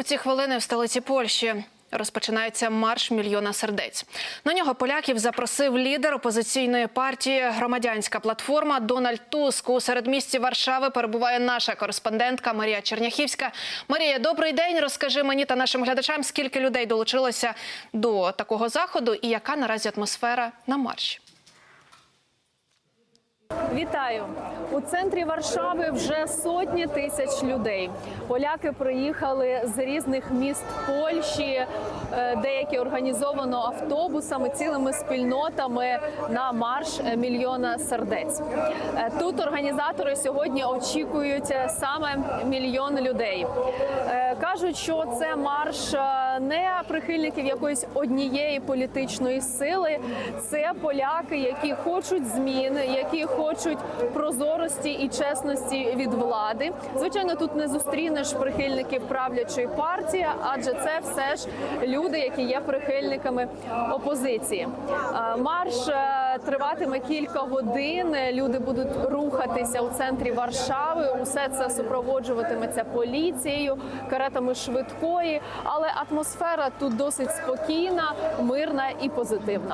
У ці хвилини в столиці Польщі розпочинається марш мільйона сердець. На нього поляків запросив лідер опозиційної партії Громадянська платформа Дональд Туск. У середмісті Варшави перебуває наша кореспондентка Марія Черняхівська. Марія, добрий день. Розкажи мені та нашим глядачам, скільки людей долучилося до такого заходу і яка наразі атмосфера на марші. Вітаю у центрі Варшави. Вже сотні тисяч людей. Поляки приїхали з різних міст Польщі, е, деякі організовано автобусами, цілими спільнотами на марш мільйона сердець. Е, Тут організатори сьогодні очікують саме мільйон людей. Е, Кажуть, що це марш не прихильників якоїсь однієї політичної сили. Це поляки, які хочуть змін, які хочуть прозорості і чесності від влади. Звичайно, тут не зустрінеш прихильників правлячої партії, адже це все ж люди, які є прихильниками опозиції. Е, Марш е, триватиме кілька годин. Люди будуть рухатися у центрі Варшави. Усе це супроводжуватиметься поліцією, каретами швидкої, але атмосфера тут досить спокійна, мирна і позитивна.